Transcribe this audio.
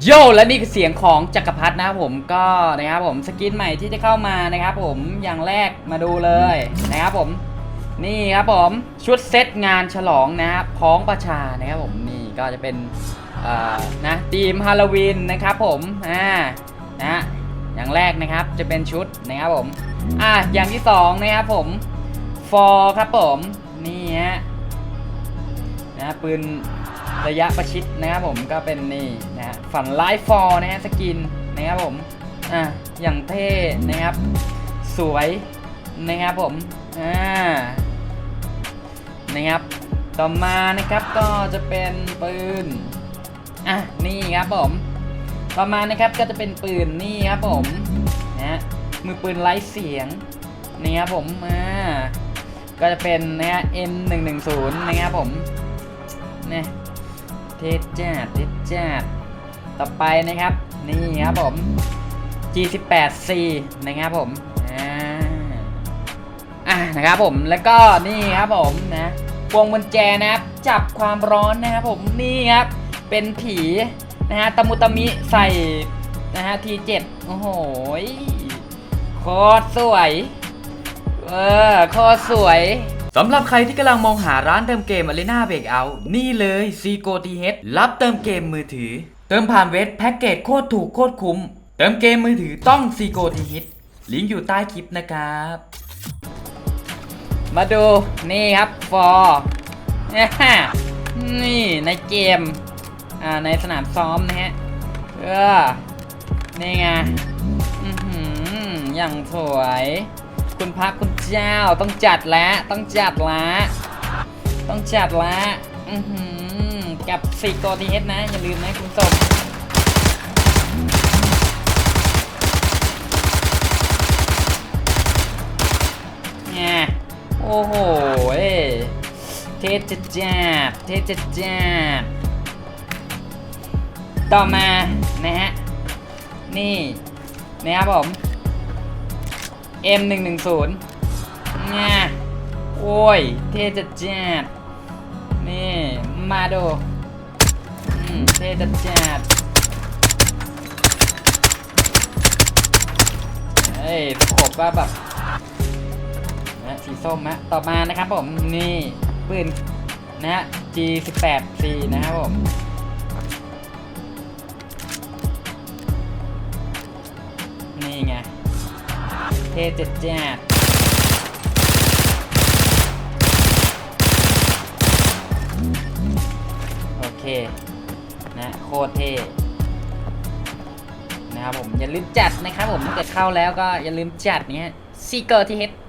โย่และนี่คือเสียงของจักรพรรดินะครับผมก็นะครับผมสกินใหม่ที่จะเข้ามานะครับผมอย่างแรกมาดูเลยนะครับผมนี่ครับผมชุดเซตงานฉลองนะครับพ้องประชานะครับผมนี่ก็จะเป็นอ่อนะทีมฮาโลวีนนะครับผมอ่านะอย่างแรกนะครับจะเป็นชุดนะครับผมอ่าอย่างที่สองนะครับผมฟอร์ครับผมนี่ฮะนะปืน ระยะประชิดนะครับผมก็เป็นนี่นะฮะฝันไลฟ์ฟอร์นะฮะสกินนะครับผมอะอย่างเท่นะครับ สวยนะครับผมอ่านะครับต่อมานะครับก็จะเป็นปืนอะนี่ครับผมต่อมานะครับก็จะเป็นปืนนี่ครับผมนะฮะมือปืนไร้เสียงนี่ครับผมอ่าก็จะเป็นนะฮะ M110 นะครับผมเนี่ย เทสจัดเทสจัดต่อไปนะครับ นี่ครับผม G18C นะครับผมอ่าอะนะครับผมแล้วก็นี่ครับผมนะพวงกุญแจนะครับ จับความร้อนนะครับผมนี่ครับ เป็นผีนะฮะตะมุตะมิใส่นะฮะ T7 โอ้โหโคตรสวย เออโคตรสวย สำหรับใครที่กำลังมองหาร้านเติมเกม Arena Breakout นี่เลย c g o t h รับเติมเกมมือถือ เติมผ่านเว็บแพ็กเกจโคตรถูกโคตรคุ้ม เติมเกมมือถือต้อง c g o t h ลิงก์อยู่ใต้คลิปนะครับ มาดูนี่ครับฟอร์นี่ในเกมอ่าในสนามซ้อมนะฮะเออนี่ไงอือหืออย่างสวย คุณพระคุณเจ้าต้องจัดแล้วต้องจัดละต้องจัดละอือหือกับสี่ตัวทีเอสนะ อย่าลืมนะคุณผู้ชมเนี่ยโอ้โหเอ้ยเทจะจัดเทจะจัดต่อมานะฮะนี่นะครับผม M 1 1 0 เนี่ยโอ้ย เท่จัดจัดนี่ มาดูเท่จัดจัดเฮ้ยขบว่าแบบนะสีส้มฮะต่อมานะครับผม นี่ ปืนนะฮะ G18C นะครับผม เท่จัดจ๊ดโอเค นะโคตรเท่นะครับผม อย่าลืมจัดนะครับผมถ้าเกิดเข้าแล้วก็อย่าลืมจัดเนี้ยซีเกอร์ที่เฮด